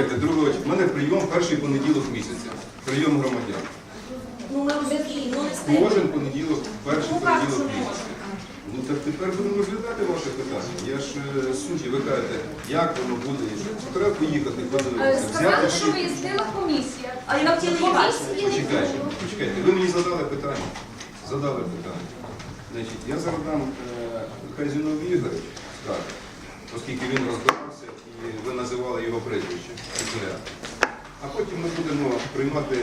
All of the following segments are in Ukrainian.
Слухайте, другого, в мене прийом перший понеділок місяця. Прийом громадян. Ну ми ну не встигли. Кожен понеділок, перший Ну що понеділок не місяця. Ну так тепер будемо розглядати ваше питання. Я ж е, судді, ви кажете, як воно буде. Треба поїхати, Е, подивитися, взяти Сказали, що всі. виїздила комісія. А я хотіла її бачити. Почекайте, почекайте. Ви мені задали питання. Задали питання. Значить, я задам е, хай Зіновій Ігорович скаже, оскільки він розбирався і ви називали його прізвище. підряд. А потім ми будемо приймати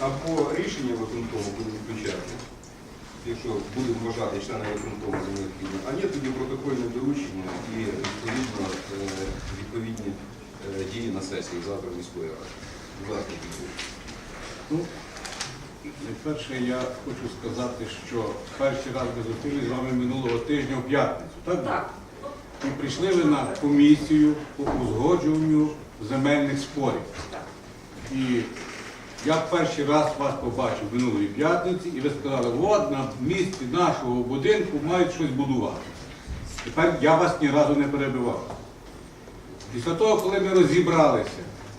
або рішення виконкому будемо включати, якщо будемо вважати члени виконкому за необхідне, а ні, тоді протокольне доручення і відповідно е, відповідні е, дії на сесії завтра міської ради. Ласка, Ну, найперше я хочу сказати, що перший раз ми зустрілися з вами минулого тижня в п'ятницю. Так? Так. І прийшли ви на комісію по узгоджуванню земельних спорів. І я перший раз вас побачив минулої п'ятниці, і ви сказали, от на місці нашого будинку мають щось будувати. Тепер я вас ні разу не перебивав. Після того, коли ми розібралися,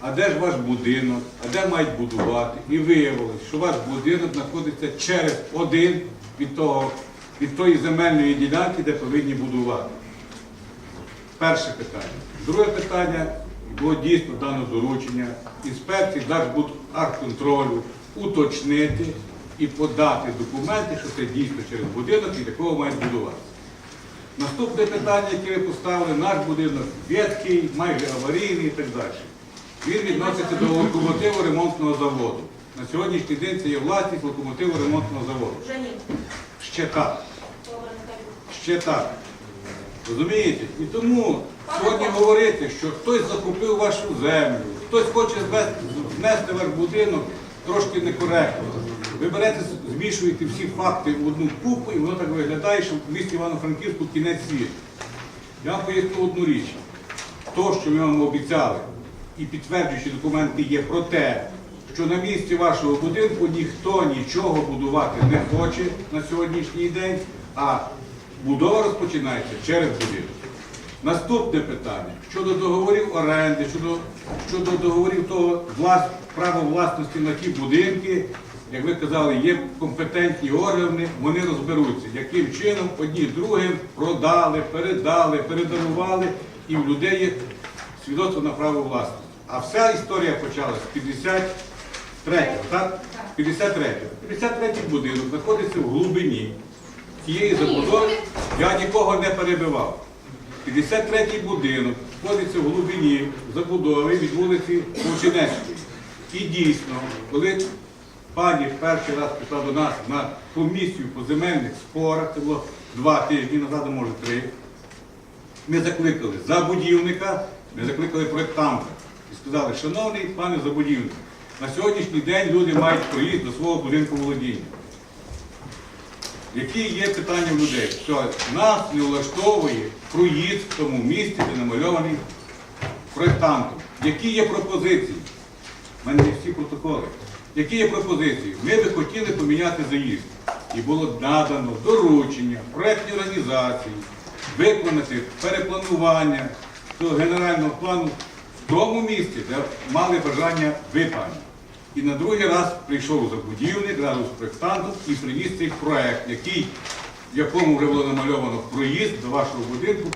а де ж ваш будинок, а де мають будувати, і виявилось, що ваш будинок знаходиться через один від, того, від тої земельної ділянки, де повинні будувати. Перше питання. Друге питання було дійсно дано доручення інспекції Держбудакт-контролю уточнити і подати документи, що це дійсно через будинок і якого мають будуватися. Наступне питання, яке ви поставили, наш будинок ветхий, майже аварійний і так далі. Він відноситься до локомотиво-ремонтного заводу. На сьогоднішній день це є власність локомотиво-ремонтного заводу. Вже ні. Ще так. Ще так. Розумієте? І тому сьогодні говорити, що хтось закупив вашу землю, хтось хоче внести ваш будинок, трошки некоректно. Ви берете, змішуєте всі факти в одну купу, і воно так виглядає, що в місті Івано-Франківську кінець світу. Я вам поясню одну річ. То, що ми вам обіцяли, і підтверджуючі документи є про те, що на місці вашого будинку ніхто нічого будувати не хоче на сьогоднішній день, а будова розпочинається через будинок. Наступне питання щодо договорів оренди, щодо, щодо договорів того влас, права власності на ті будинки, як ви казали, є компетентні органи, вони розберуться, яким чином одні другим продали, передали, передарували, і в людей є свідоцтво на право власності. А вся історія почалась з 53-го, так? 53-го. 53-й будинок знаходиться в глибині тієї забудови. Я нікого не перебивав. 53-й будинок знаходиться в глибині забудови від вулиці Вовчинецької. І дійсно, коли пані перший раз прийшла до нас на комісію по земельних спорах, це було два тижні назад, може три, ми закликали забудівника, ми закликали проєктанта і сказали, шановний пане забудівник, на сьогоднішній день люди мають проїзд до свого будинку володіння. Які є питання в людей? Що нас не влаштовує проїзд в тому місці, де намальований проєктантом. Які є пропозиції? У мене є всі протоколи. Які є пропозиції? Ми би хотіли поміняти заїзд. І було надано доручення проєктній організації виконати перепланування того генерального плану в тому місці, де мали бажання ви, пані. І на другий раз прийшов забудівник разом з проєктантом і приніс цей проєкт, в якому вже було намальовано проїзд до вашого будинку